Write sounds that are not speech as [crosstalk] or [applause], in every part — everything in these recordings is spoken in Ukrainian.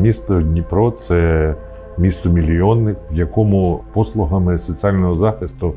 Місто Дніпро це місто мільйонник, в якому послугами соціального захисту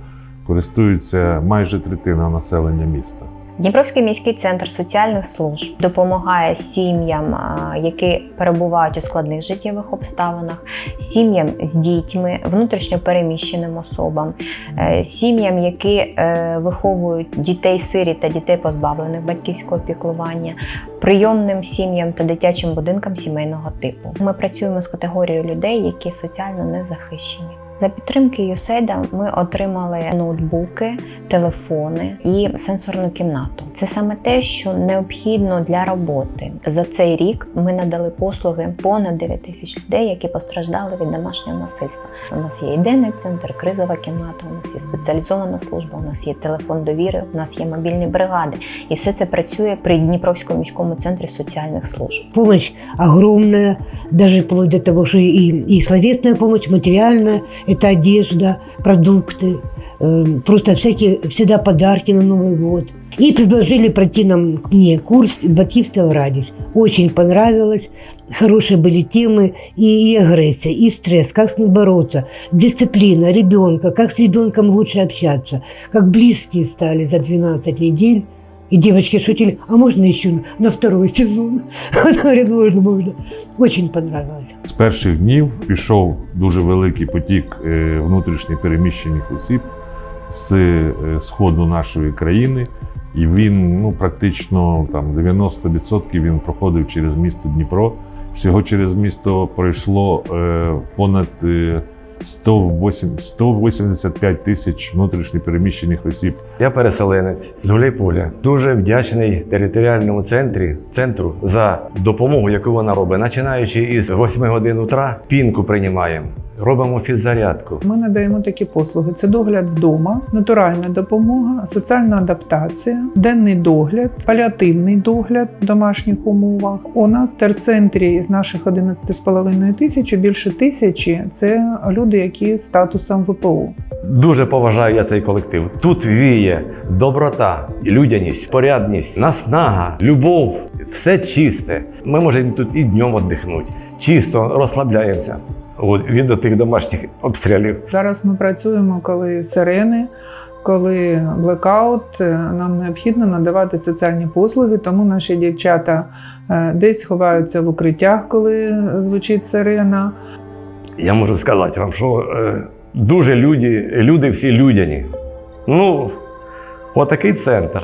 користуються майже третина населення міста. Дніпровський міський центр соціальних служб допомагає сім'ям, які перебувають у складних життєвих обставинах, сім'ям з дітьми, внутрішньо переміщеним особам, е, сім'ям, які е, виховують дітей сирі та дітей позбавлених батьківського піклування, прийомним сім'ям та дитячим будинкам сімейного типу. Ми працюємо з категорією людей, які соціально не захищені. За підтримки ЮСЕЙДа ми отримали ноутбуки, телефони і сенсорну кімнату. Це саме те, що необхідно для роботи. За цей рік ми надали послуги понад 9 тисяч людей, які постраждали від домашнього насильства. У нас є і денний центр, кризова кімната, у нас є спеціалізована служба, у нас є телефон довіри, у нас є мобільні бригади. І все це працює при Дніпровському міському центрі соціальних служб. Помощь огромная, даже вплоть до того, что и, и словесная помощь, материальная, это одежда, продукты, э, просто всякие, всегда подарки на Новый год. И предложили пройти нам мне курс «Батиста Радис». Очень понравилось. Хорошие были темы и, и агрессия, и стресс, как с ним бороться, дисциплина ребенка, как с ребенком лучше общаться, как близкие стали за 12 недель. И девочки шутили, а можно еще на второй сезон? [laughs] Она говорит, можно, можно. Очень понравилось. З перших днів пішов дуже великий потік е, внутрішньо переміщених осіб з е, сходу нашої країни, і він ну практично там 90% він проходив через місто Дніпро. Всього через місто пройшло е, понад 108 185 тисяч внутрішньо переміщених осіб. Я переселенець з Гуляйполя. Дуже вдячний територіальному центрі центру за допомогу, яку вона робить. Починаючи із 8 годин утра, пінку приймаємо, робимо фіззарядку. Ми надаємо такі послуги: це догляд вдома, натуральна допомога, соціальна адаптація, денний догляд, паліативний догляд в домашніх умовах. У нас в терцентрі з наших 11,5 тисяч більше тисячі це люди, які з статусом ВПО. Дуже поважаю я цей колектив. Тут віє доброта, людяність, порядність, наснага, любов, все чисте. Ми можемо тут і днем віддихнути. Чисто розслабляємося От, від тих домашніх обстрілів. Зараз ми працюємо, коли сирени. Коли блекаут, е, нам необхідно надавати соціальні послуги, тому наші дівчата е, десь ховаються в укриттях, коли звучить сирена. Я можу сказати вам, що е, дуже люди, люди всі людяні. Ну, отакий центр.